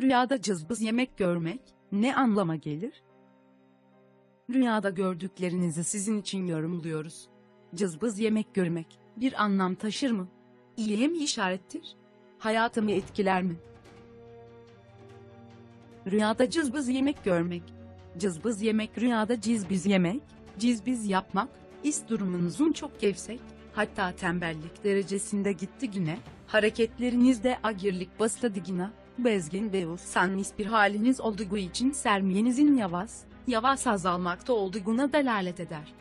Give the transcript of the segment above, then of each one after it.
Rüyada cızbız yemek görmek ne anlama gelir? Rüyada gördüklerinizi sizin için yorumluyoruz. Cızbız yemek görmek bir anlam taşır mı? İyiye mi işarettir? Hayatımı etkiler mi? Rüyada cızbız yemek görmek. Cızbız yemek rüyada cizbiz yemek, cizbiz yapmak, is durumunuzun çok gevşek, hatta tembellik derecesinde gitti güne, hareketlerinizde agirlik basladı güne, bezgin ve usanmış bir haliniz olduğu için sermiyenizin yavaş, yavaş azalmakta olduğuna delalet eder.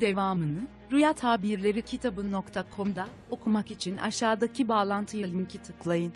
Devamını, Rüya Tabirleri kitabı.com'da okumak için aşağıdaki bağlantıya linki tıklayın.